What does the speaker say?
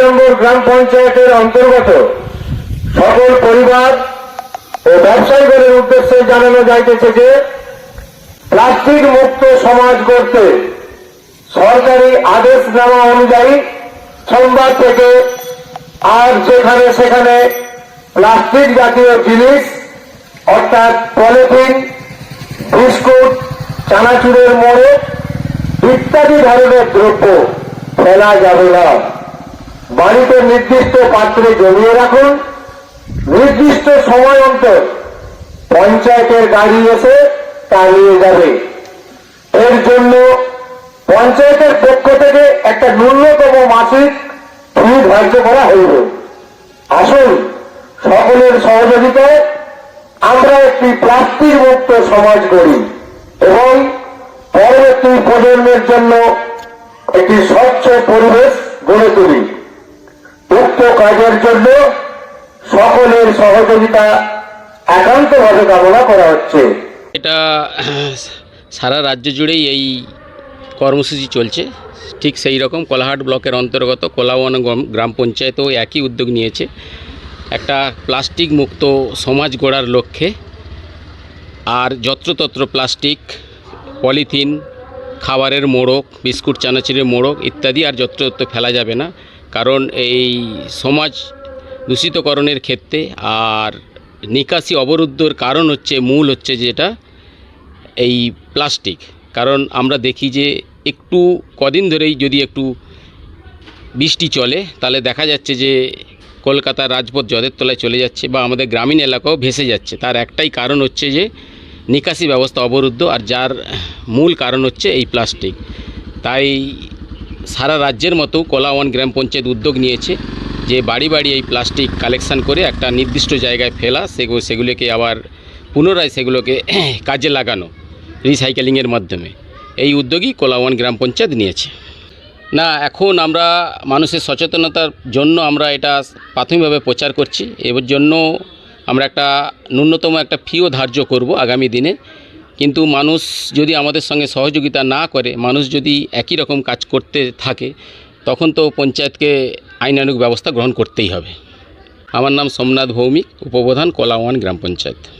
নম্বর গ্রাম পঞ্চায়েতের অন্তর্গত সকল পরিবার ও ব্যবসায়ীদের উদ্দেশ্যে জানানো যাইতেছে যে, প্লাস্টিক মুক্ত সমাজ গড়তে সরকারি আদেশনামা অনুযায়ী সোমবার থেকে আর যেখানে সেখানে প্লাস্টিক জাতীয় জিনিস, অর্থাৎ পলিথিন, বিস্কুট, চানাচুরের মোড়ে ইত্যাদি ধরনের দ্রব্য ফেলা যাবে না। বাড়িতে নির্দিষ্ট পাত্রে জমিয়ে রাখুন। নির্দিষ্ট সময় অন্তর পঞ্চায়েতের গাড়ি এসে তা নিয়ে যাবে। এর জন্য পঞ্চায়েতের পক্ষ থেকে একটা ন্যূনতম মাসিক ফি ধার্য করা হইল আসুন, সকলের সহযোগিতায় আমরা একটি প্লাস্টিক মুক্ত সমাজ গড়ি এবং পরবর্তী প্রজন্মের জন্য একটি স্বচ্ছ পরিবেশ গড়ে তুলি। কাজের জন্য সকলের সহযোগিতা একান্তভাবে কামনা করা হচ্ছে। এটা সারা রাজ্য জুড়েই এই কর্মসূচি চলছে। ঠিক সেই রকম কোলাহাট ব্লকের অন্তর্গত কোলাওয়ান গ্রাম- পঞ্চায়েতও একই উদ্যোগ নিয়েছে। একটা প্লাস্টিক মুক্ত সমাজ গড়ার লক্ষ্যে আর যত্রতত্র প্লাস্টিক, পলিথিন, খাবারের মোড়ক, বিস্কুট, চানাচুরের মোড়ক ইত্যাদি আর যত্রতত্র ফেলা যাবে না। কারণ এই সমাজ দূষিতকরণের ক্ষেত্রে আর নিকাশি অবরুদ্ধর কারণ হচ্ছে, মূল হচ্ছে যেটা এই প্লাস্টিক। কারণ আমরা দেখি যে একটু কদিন ধরেই যদি একটু বৃষ্টি চলে, তাহলে দেখা যাচ্ছে যে কলকাতার রাজপথ জলের তলায় চলে যাচ্ছে বা আমাদের গ্রামীণ এলাকাও ভেসে যাচ্ছে। তার একটাই কারণ হচ্ছে যে নিকাশি ব্যবস্থা অবরুদ্ধ আর যার মূল কারণ হচ্ছে এই প্লাস্টিক। তাই সারা রাজ্যের মতো কোলাওয়ান গ্রাম পঞ্চায়েত উদ্যোগ নিয়েছে যে বাড়ি বাড়ি এই প্লাস্টিক কালেকশন করে একটা নির্দিষ্ট জায়গায় ফেলা সেগুলো সেগুলোকে আবার পুনরায় সেগুলোকে কাজে লাগানো রিসাইকেলিংয়ের মাধ্যমে। এই উদ্যোগই কোলাওয়ান গ্রাম পঞ্চায়েত নিয়েছে। না, এখন আমরা মানুষের সচেতনতার জন্য আমরা এটা প্রাথমিকভাবে প্রচার করছি। এর জন্য আমরা একটা ন্যূনতম একটা ফিও ধার্য করব আগামী দিনে। কিন্তু মানুষ যদি আমাদের সঙ্গে সহযোগিতা না করে, মানুষ যদি একই রকম কাজ করতে থাকে, তখন তো পঞ্চায়েতকে আইনানুগ ব্যবস্থা গ্রহণ করতেই হবে। আমার নাম সোমনাথ ভৌমিক, উপপ্রধান কলাওয়ান গ্রাম পঞ্চায়েত।